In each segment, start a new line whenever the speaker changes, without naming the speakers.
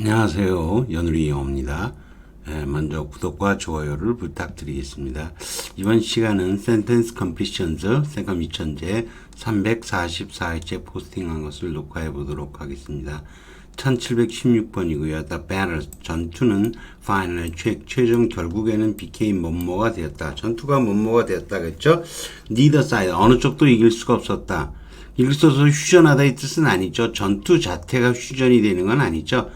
안녕하세요. 연우리 영어입니다. 에, 먼저 구독과 좋아요를 부탁드리겠습니다. 이번 시간은 Sentence Completions 세금 2000제 344회째 포스팅한 것을 녹화해 보도록 하겠습니다. 1716번이고요. The battle, 전투는 final, 최, 최종 결국에는 became 뭐뭐가 되었다. 전투가 뭐뭐가 되었다겠죠? Neither side, 어느 쪽도 이길 수가 없었다. 이길 수 없어서 휴전하다 이 뜻은 아니죠. 전투 자체가 휴전이 되는 건 아니죠.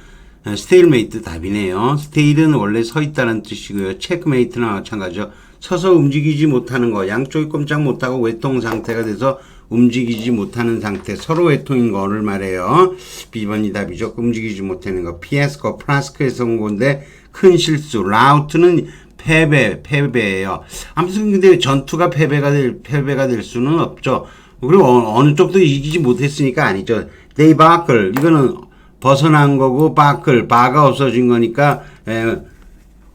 스테일메이트 답이네요. 스테일은 원래 서 있다는 뜻이고요. 체크메이트나 마찬가지죠. 서서 움직이지 못하는 거, 양쪽이 꼼짝 못하고 외통 상태가 돼서 움직이지 못하는 상태, 서로 외통인 거를 말해요. B번이 답이죠. 움직이지 못하는 거. 피에스코, 프라스크에서 온 건데 큰 실수. 라우트는 패배, 패배예요. 아무튼 근데 전투가 패배가 될 패배가 될 수는 없죠. 그리고 어, 어느 쪽도 이기지 못했으니까 아니죠. 데이바클 이거는 벗어난 거고 바클 바가 없어진 거니까 에,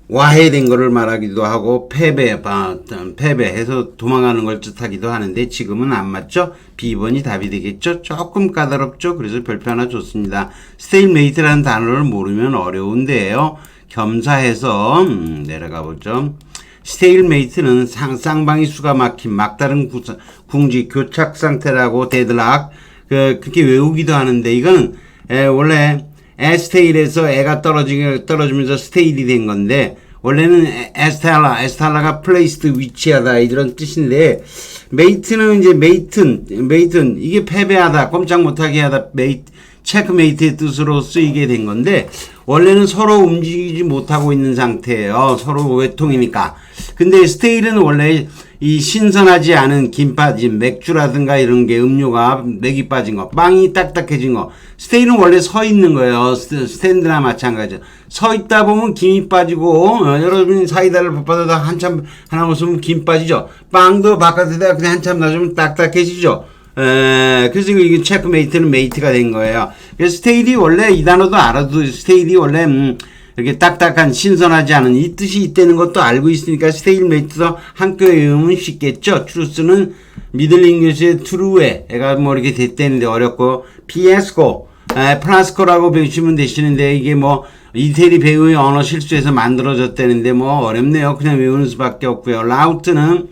와해된 거를 말하기도 하고 패배 바, 패배해서 도망가는 걸 뜻하기도 하는데 지금은 안 맞죠? B번이 답이 되겠죠? 조금 까다롭죠? 그래서 별표 하나 줬습니다. 스테일메이트라는 단어를 모르면 어려운데요. 겸사해서 음, 내려가 보죠. 스테일메이트는 상, 쌍방이 수가 막힌 막다른 구, 궁지 교착 상태라고 데드락 그, 그렇게 외우기도 하는데 이거는 에, 원래 에스테일에서 애가 떨어지, 떨어지면서 스테일이 된 건데 원래는 에- 에스텔라, 에스텔라가 플레이스드 위치하다 이런 뜻인데 메이트는 이제 메이튼, 메이튼 이게 패배하다, 꼼짝 못하게 하다, 메이트 체크메이트의 뜻으로 쓰이게 된 건데 원래는 서로 움직이지 못하고 있는 상태예요. 서로 외통이니까. 근데 스테일은 원래 이 신선하지 않은 김 빠진 맥주라든가 이런 게 음료가 맥이 빠진 거, 빵이 딱딱해진 거. 스테일은 원래 서 있는 거예요. 스- 스탠드나 마찬가지죠. 서 있다 보면 김이 빠지고 어, 여러분이 사이다를 받아다 한참 하나 먹으면 김 빠지죠. 빵도 바깥에다 그냥 한참 놔주면 딱딱해지죠. 에, 그래서 이게 체크메이트는 메이트가 된 거예요. 그래서 스테일이 원래 이 단어도 알아도 스테일이 원래 음, 이렇게 딱딱한 신선하지 않은 이 뜻이 있다는 것도 알고 있으니까 스테일메이트도 한꺼에 외우면 쉽겠죠. 트루스는 미들링교시의 트루에 애가 뭐 이렇게 됐다는데 어렵고 피에스코 에, 프라스코라고 배우시면 되시는데 이게 뭐 이태리 배우의 언어 실수에서 만들어졌다는데 뭐 어렵네요. 그냥 외우는 수밖에 없고요. 라우트는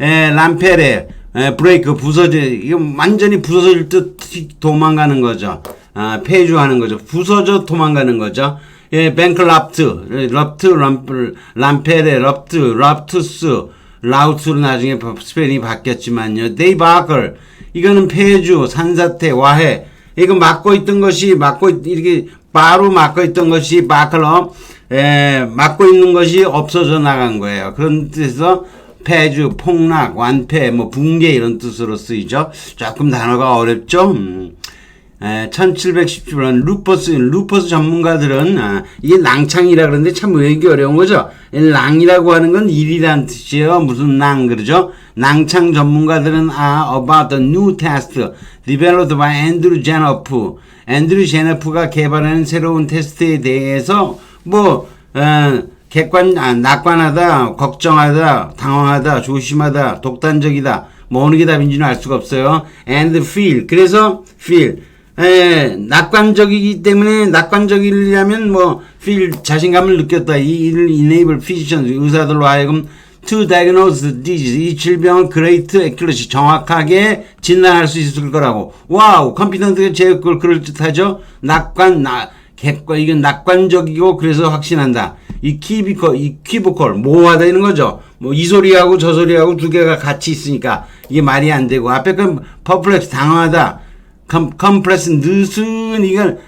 에, 람페레, 에, 브레이크, 부서져, 이거 완전히 부서질 듯 도망가는 거죠. 아, 폐주하는 거죠. 부서져 도망가는 거죠. 예, 뱅클랍트, 럽트, 람플, 람페레, 럽트, 럽투스, 라우트로 나중에 바- 스펠링이 바뀌었지만요. 데이바클, 이거는 폐주, 산사태, 와해, 이거 막고 있던 것이, 막고, 있- 이렇게 바로 막고 있던 것이 바클럽, 에, 막고 있는 것이 없어져 나간 거예요. 그런 뜻에서 폐주, 폭락, 완패, 뭐 붕괴 이런 뜻으로 쓰이죠. 조금 단어가 어렵죠. 음. 에, 1710번 루퍼스 루퍼스 전문가들은 아, 이게 낭창이라 그러는데 참 외우기 어려운 거죠. 이 랑이라고 하는 건 일이란 뜻이에요. 무슨 낭 그러죠? 낭창 전문가들은 아 about the new test developed by Andrew Jenoff. 앤드류 제너프가 개발하는 새로운 테스트에 대해서 뭐 어, 객관 아, 낙관하다, 걱정하다, 당황하다, 조심하다, 독단적이다. 뭐 어느 게 답인지는 알 수가 없어요. and feel. 그래서 feel. 에, 낙관적이기 때문에 낙관적이려면 뭐 feel 자신감을 느꼈다. 이 이를 enable physicians 의사들로 하여금 to diagnose disease 이 질병을 great accuracy 정확하게 진단할 수 있을 거라고. 와우 컴퓨터가 제 그걸 그럴 듯하죠. 낙관 나 객관 이건 낙관적이고 그래서 확신한다. 이 키비컬 이 키보컬 모호하다 이런 거죠. 뭐 이 소리하고 저 소리하고 두 개가 같이 있으니까 이게 말이 안 되고 앞에 건 퍼플렉스 당황하다. 컴 컴프레스 느슨 이건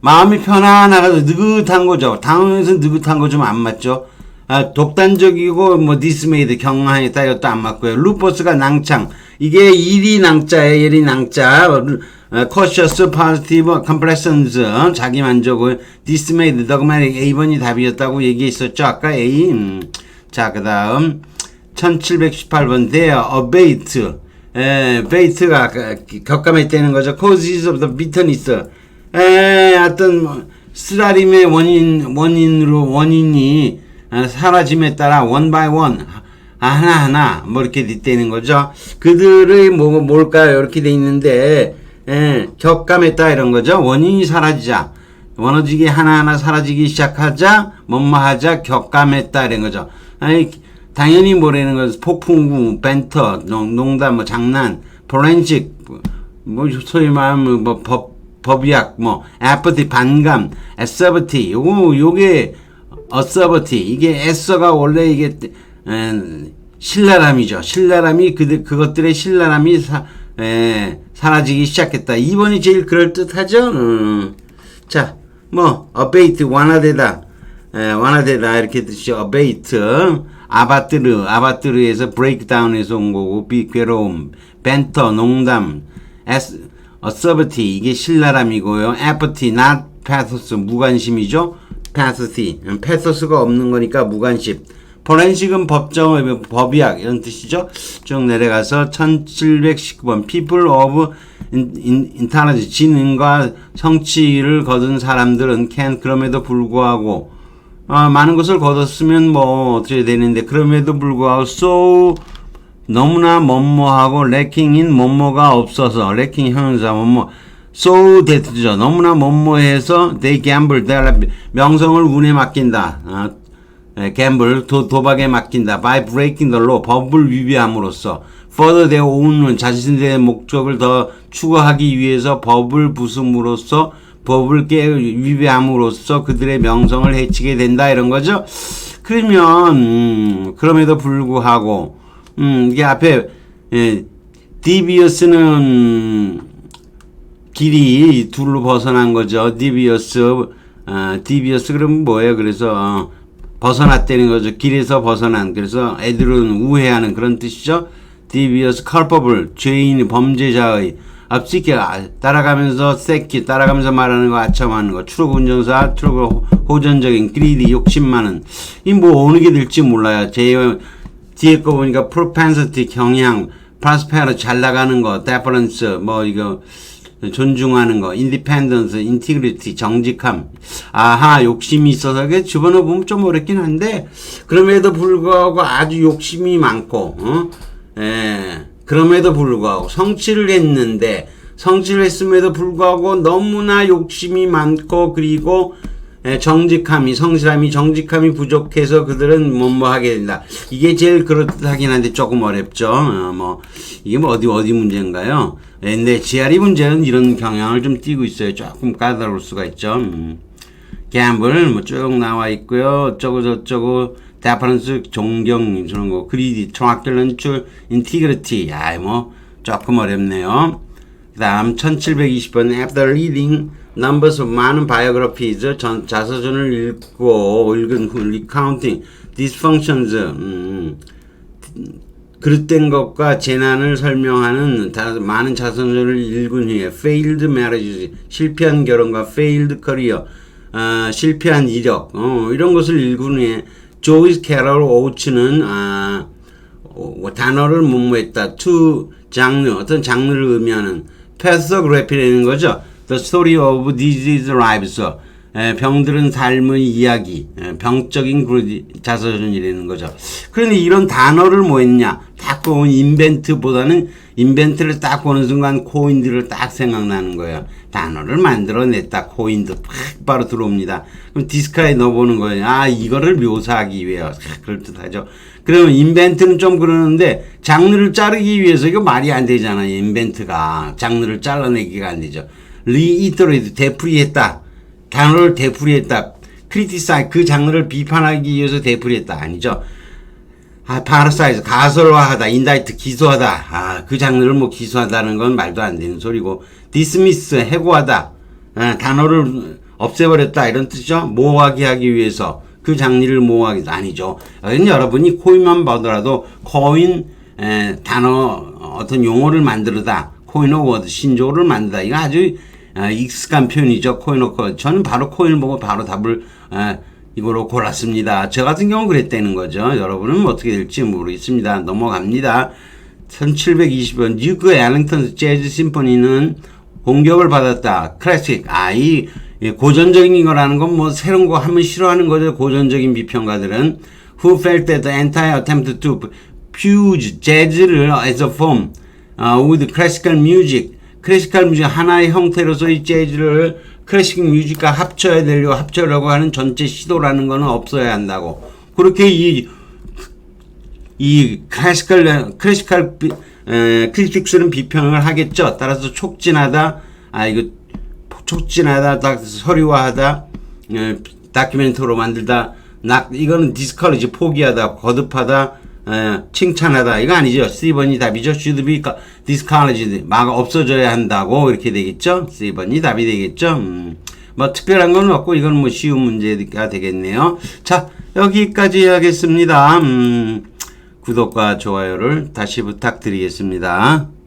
마음이 편안하고 느긋한 거죠. 당황해서 느긋한 거 좀 안 맞죠. 아, 독단적이고 뭐 디스메이드 경황했다 이것도 안 맞고요. 루퍼스가 낭창 이게 일이 낭자예요. 일이 낭자. 커셔스 파지티브 컴플레션즈 자기 만족을 디스메이드 더그마틱 A번이 답이었다고 얘기했었죠. 아까 A. 음. 자, 그다음 1718번 there abate 에, 베이트 가 격감했다는 거죠. causes of the bitterness. 에, 어떤 뭐 쓰라림의 원인 원인으로 원인이 어, 사라짐에 따라 one by one 하나 하나 뭐 이렇게 됐다는 거죠. 그들의 뭐 뭘까요? 이렇게 돼 있는데 에, 격감했다 이런 거죠. 원인이 사라지자 원어지기 하나하나 사라지기 시작하자 뭐뭐하자 격감했다 이런 거죠. 아니 당연히 뭐라는 거 폭풍, 벤터, 농- 농담, 뭐 장난, 포렌식, 뭐 소위 말하면 뭐 법, 법의학, 뭐 apathy 반감, assertivity 요거 요게 assertivity 이게 애써가 원래 이게 에, 신랄함이죠. 신랄함이 그 그것들의 신랄함이 사, 에, 사라지기 시작했다. 2번이 제일 그럴 듯하죠. 음. 자, 뭐 abate 완화되다. 에, 완화되다 이렇게 뜻이죠. abate 아바트르 아바트르에서 브레이크다운에서 온 거고 비 괴로움 벤터 농담 에스 어서버티 이게 신랄함이고요. apathy not pathos 무관심이죠. pathosy pathos가 없는 거니까 무관심. 포렌식은 법정 법의학 이런 뜻이죠. 쭉 내려가서 1719번 people of in- in- intelligence 지능과 성취를 거둔 사람들은 can 그럼에도 불구하고 아, 많은 것을 거뒀으면 뭐 어떻게 되는데 그럼에도 불구하고 so 너무나 뭐뭐하고 lacking in 뭐뭐가 없어서 lacking 형용사 뭐뭐 so that죠. 너무나 뭐뭐해서 they gamble 명성을 운에 맡긴다. 아, 에, gamble 도, 도박에 맡긴다. by breaking the law 법을 위배함으로써 further their own 자신들의 목적을 더 추구하기 위해서 법을 부숨으로써 법을 깨 위배함으로써 그들의 명성을 해치게 된다 이런 거죠. 그러면 음, 그럼에도 불구하고 음, 이게 앞에 예, 디비어스는 길이 둘로 벗어난 거죠. 디비어스, 어, 디비어스 그러면 뭐예요? 그래서 어, 벗어났다는 거죠. 길에서 벗어난. 그래서 애들은 우회하는 그런 뜻이죠. 디비어스 culpable 죄인 범죄자의 앞지게 따라가면서 새끼 따라가면서 말하는 거 아첨하는 거 추록 운전사 추록 호전적인 그리디 욕심 많은 이 뭐 어느 게 될지 몰라요. 제 뒤에 거 보니까 propensity 경향 prosper 잘 나가는 거 deference 뭐 이거 존중하는 거, independence, integrity, 정직함. 아하, 욕심이 있어서, 그 주변에 보면 좀 어렵긴 한데, 그럼에도 불구하고 아주 욕심이 많고, 어? 예, 그럼에도 불구하고 성취를 했는데, 성취를 했음에도 불구하고 너무나 욕심이 많고, 그리고 예, 정직함이, 성실함이, 정직함이 부족해서 그들은 뭐뭐 하게 된다. 이게 제일 그렇다긴 한데 조금 어렵죠. 어, 뭐, 이게 뭐 어디, 어디 문제인가요? 예, 근데 GRE 문제는 이런 경향을 좀 띠고 있어요. 조금 까다로울 수가 있죠. 음. 갬블, 뭐쭉 나와 있고요. 어쩌고 저쩌고, 데퍼런스, 존경, 이런 거, 그리디, 정확들 출 인티그리티. 야, 뭐, 조금 어렵네요. 그 다음 1720번 After reading numbers of 많은 biographies 전, 자서전을 읽고 읽은 후 recounting dysfunctions 음, 그릇된 것과 재난을 설명하는 다, 많은 자서전을 읽은 후에 failed marriages 실패한 결혼과 failed career 아, 실패한 이력 어, 이런 것을 읽은 후에 조이스 캐럴 오츠는 아, 어, 단어를 문무했다. to 장르 어떤 장르를 의미하는 패서그래피라는 거죠. The story of disease lives. 에, 병들은 삶의 이야기, 에, 병적인 그런 자서전이라는 거죠. 그런데 이런 단어를 뭐 했냐? 딱 보면 인벤트보다는 인벤트를 딱 보는 순간 코인들을 딱 생각나는 거예요. 단어를 만들어냈다. 코인도 팍 바로 들어옵니다. 그럼 디스카에 넣어보는 거예요. 아, 이거를 묘사하기 위해서. 그럴듯하죠. 그러면 인벤트는 좀 그러는데 장르를 자르기 위해서 이거 말이 안 되잖아요. 인벤트가. 장르를 잘라내기가 안 되죠. 리이터레이트, 되풀이했다. 단어를 되풀이했다. 크리티사이 그 장르를 비판하기 위해서 되풀이했다. 아니죠. 아, 파라사이즈 가설화하다, 인다이트 기소하다. 아, 그 장르를 뭐 기소하다는 건 말도 안 되는 소리고, 디스미스 해고하다. 아, 단어를 없애버렸다 이런 뜻이죠. 모호하게 하기 위해서 그 장르를 모호하기 아니죠. 여러분이 코인만 보더라도 코인 에, 단어 어떤 용어를 만들다, 코인 워드 신조어를 만들다. 이거 아주 아, 익숙한 표현이죠. 코인 워드. 저는 바로 코인을 보고 바로 답을 아, 이거로 골랐습니다. 저 같은 경우는 그랬다는 거죠. 여러분은 뭐 어떻게 될지 모르겠습니다. 넘어갑니다. 1720번 뉴크 앨링턴 재즈 심포니는 공격을 받았다. 클래식. 아, 이 고전적인 거라는 건 뭐 새로운 거 하면 싫어하는 거죠. 고전적인 비평가들은 who felt that the entire attempt to fuse 재즈를 as a form uh, with classical music 클래시컬 뮤직 하나의 형태로서 이 재즈를 클래식 뮤직과 합쳐야 되려고 합쳐려고 하는 전체 시도라는 거는 없어야 한다고. 그렇게 이, 이 비- 에, 크리틱스는 비평을 하겠죠. 따라서 촉진하다, 아, 이거 촉진하다, 딱 서류화하다, 에, 다큐멘터로 만들다, 낙, 이거는 디스컬리지 포기하다, 거듭하다, 에, 칭찬하다, 이거 아니죠. C번이 답이죠. should be discouraged, 막 없어져야 한다고 이렇게 되겠죠. C번이 답이 되겠죠. 음, 뭐 특별한 건 없고 이건 뭐 쉬운 문제가 되겠네요. 자, 여기까지 하겠습니다. 음, 구독과 좋아요를 다시 부탁드리겠습니다.